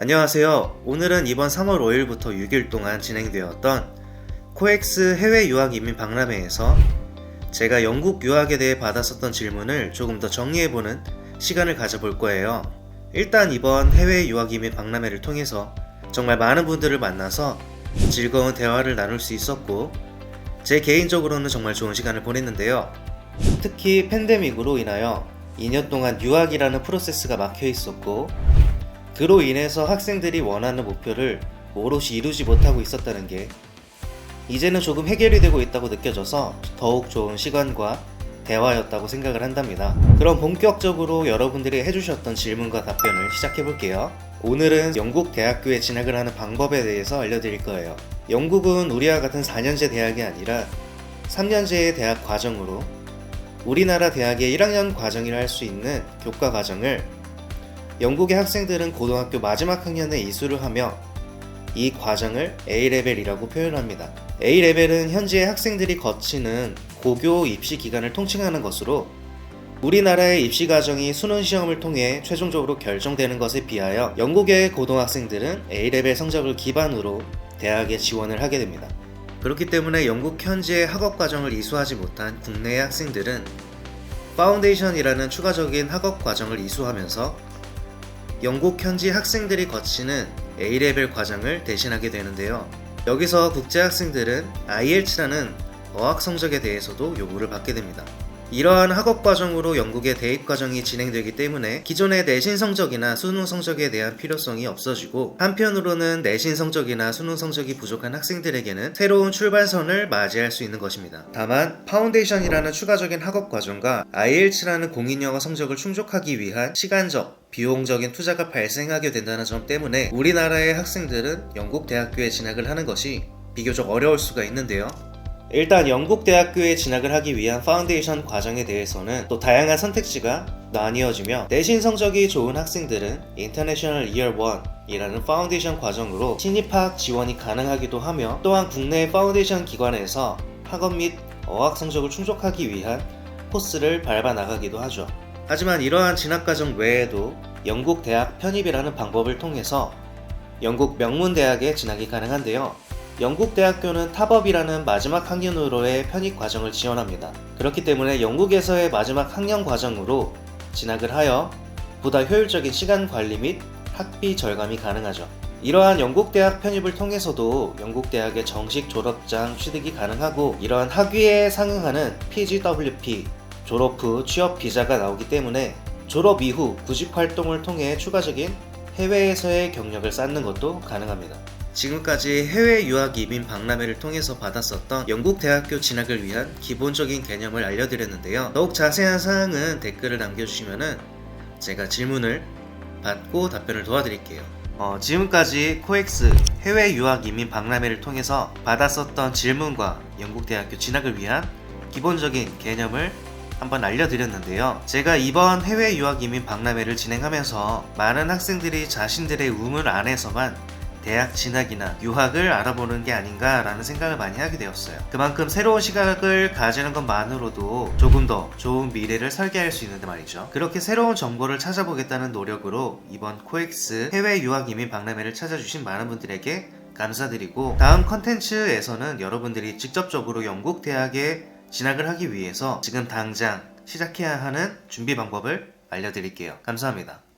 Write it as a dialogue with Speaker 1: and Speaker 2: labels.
Speaker 1: 안녕하세요. 오늘은 이번 3월 5일부터 6일 동안 진행되었던 코엑스 해외 유학 이민 박람회에서 제가 영국 유학에 대해 받았었던 질문을 조금 더 정리해보는 시간을 가져볼 거예요. 일단 이번 해외 유학 이민 박람회를 통해서 정말 많은 분들을 만나서 즐거운 대화를 나눌 수 있었고 제 개인적으로는 정말 좋은 시간을 보냈는데요. 특히 팬데믹으로 인하여 2년 동안 유학이라는 프로세스가 막혀 있었고 그로 인해서 학생들이 원하는 목표를 오롯이 이루지 못하고 있었다는 게 이제는 조금 해결이 되고 있다고 느껴져서 더욱 좋은 시간과 대화였다고 생각을 한답니다. 그럼 본격적으로 여러분들이 해주셨던 질문과 답변을 시작해 볼게요. 오늘은 영국 대학교에 진학을 하는 방법에 대해서 알려드릴 거예요. 영국은 우리와 같은 4년제 대학이 아니라 3년제의 대학 과정으로 우리나라 대학의 1학년 과정이라 할 수 있는 교과 과정을 영국의 학생들은 고등학교 마지막 학년에 이수를 하며 이 과정을 A레벨이라고 표현합니다. A레벨은 현재 학생들이 거치는 고교 입시 기간을 통칭하는 것으로 우리나라의 입시 과정이 수능 시험을 통해 최종적으로 결정되는 것에 비하여 영국의 고등학생들은 A레벨 성적을 기반으로 대학에 지원을 하게 됩니다. 그렇기 때문에 영국 현지의 학업 과정을 이수하지 못한 국내의 학생들은 파운데이션이라는 추가적인 학업 과정을 이수하면서 영국 현지 학생들이 거치는 A레벨 과정을 대신하게 되는데요. 여기서 국제 학생들은 IELTS라는 어학 성적에 대해서도 요구를 받게 됩니다. 이러한 학업 과정으로 영국의 대입 과정이 진행되기 때문에 기존의 내신 성적이나 수능 성적에 대한 필요성이 없어지고 한편으로는 내신 성적이나 수능 성적이 부족한 학생들에게는 새로운 출발선을 맞이할 수 있는 것입니다. 다만 파운데이션이라는 추가적인 학업 과정과 IELTS라는 공인영어 성적을 충족하기 위한 시간적 비용적인 투자가 발생하게 된다는 점 때문에 우리나라의 학생들은 영국 대학교에 진학을 하는 것이 비교적 어려울 수가 있는데요. 일단 영국 대학교에 진학을 하기 위한 파운데이션 과정에 대해서는 또 다양한 선택지가 나뉘어지며 내신 성적이 좋은 학생들은 인터내셔널 이어 1이라는 파운데이션 과정으로 신입학 지원이 가능하기도 하며 또한 국내 파운데이션 기관에서 학업 및 어학 성적을 충족하기 위한 코스를 밟아 나가기도 하죠. 하지만 이러한 진학 과정 외에도 영국 대학 편입이라는 방법을 통해서 영국 명문 대학에 진학이 가능한데요. 영국 대학교는 탑업이라는 마지막 학년으로의 편입 과정을 지원합니다. 그렇기 때문에 영국에서의 마지막 학년 과정으로 진학을 하여 보다 효율적인 시간 관리 및 학비 절감이 가능하죠. 이러한 영국 대학 편입을 통해서도 영국 대학의 정식 졸업장 취득이 가능하고 이러한 학위에 상응하는 PGWP 졸업 후 취업 비자가 나오기 때문에 졸업 이후 구직 활동을 통해 추가적인 해외에서의 경력을 쌓는 것도 가능합니다. 지금까지 해외 유학 이민 박람회를 통해서 받았었던 영국 대학교 진학을 위한 기본적인 개념을 알려드렸는데요. 더욱 자세한 사항은 댓글을 남겨주시면은 제가 질문을 받고 답변을 도와드릴게요. 어, 지금까지 코엑스 해외 유학 이민 박람회를 통해서 받았었던 질문과 영국 대학교 진학을 위한 기본적인 개념을 한번 알려드렸는데요. 제가 이번 해외 유학 이민 박람회를 진행하면서 많은 학생들이 자신들의 우물 안에서만 대학 진학이나 유학을 알아보는 게 아닌가라는 생각을 많이 하게 되었어요. 그만큼 새로운 시각을 가지는 것만으로도 조금 더 좋은 미래를 설계할 수 있는데 말이죠. 그렇게 새로운 정보를 찾아보겠다는 노력으로 이번 코엑스 해외 유학 이민 박람회를 찾아주신 많은 분들에게 감사드리고 다음 컨텐츠에서는 여러분들이 직접적으로 영국 대학에 진학을 하기 위해서 지금 당장 시작해야 하는 준비 방법을 알려드릴게요. 감사합니다.